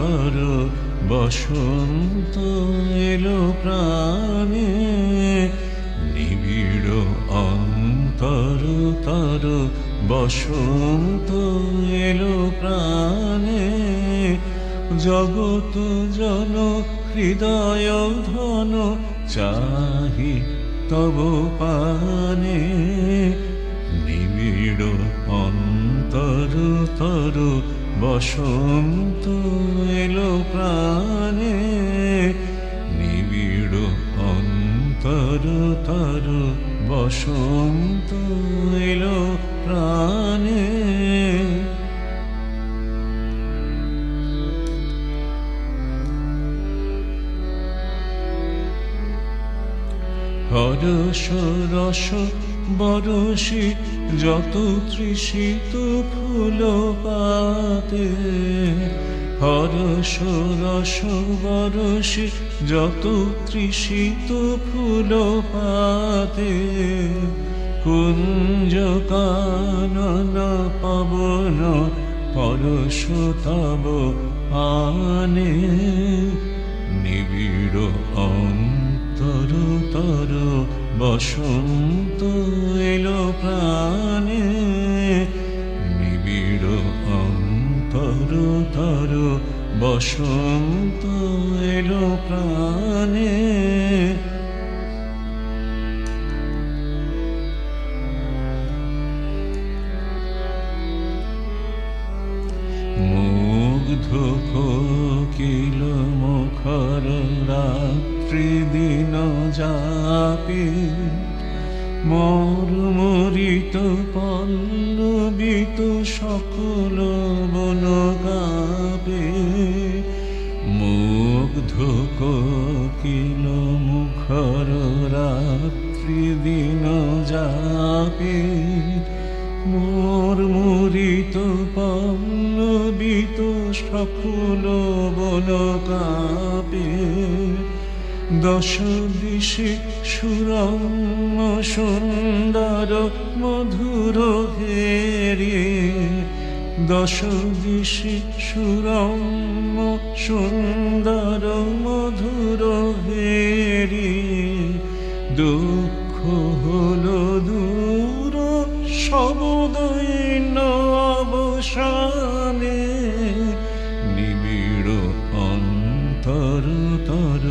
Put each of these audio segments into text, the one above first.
তর বসন্ত এলো প্রাণে, নিবিড় অন্তর তার বসন্ত এলো প্রাণে। জগত জন হৃদয় ধন চাহি তব পানে। নিবিড় অন্তর তর বসন্ত বসন্ত এলো প্রাণে। হরস রস বরসি যত তৃষিত ফুল পাতে। হরস রস বরসি যত তৃষিত ফুল পাতে, কুঞ্জ কানন পবন পরশ তব আনে। নিবিড় অন্তর তর বসন্ত এলো প্রাণে। বসন্ত এলো প্রাণে। মুগ্ধ কোকিল মুখর রাত্রি দিন যাপে মোর মরিত পল্লবিত সকল বন কোকিল মুখর রাত্রি দিন যাপে। মোর মরিত পল্লবিত সকল বন কাপে। দশ দিশে সুরম সুন্দর মধুর হেরে দশ দিশে সুরম সুন্দর মধুর হেরে। দুঃখ হলো দূর সবদৈন অবসানে। নিবিড় অন্তর তর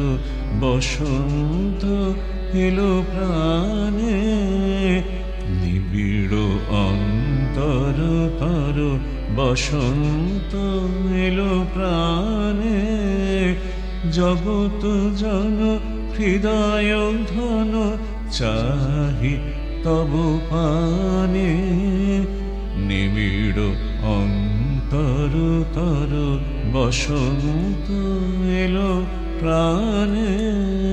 বসন্ত এলো প্রাণে। নিবিড় অন্তর তর বসন্ত এলো প্রাণে। জগত জন, হৃদয় ধন চাহি তব পানে। নিবিড় অন্তর, তর, বসন্ত এলো প্রাণে।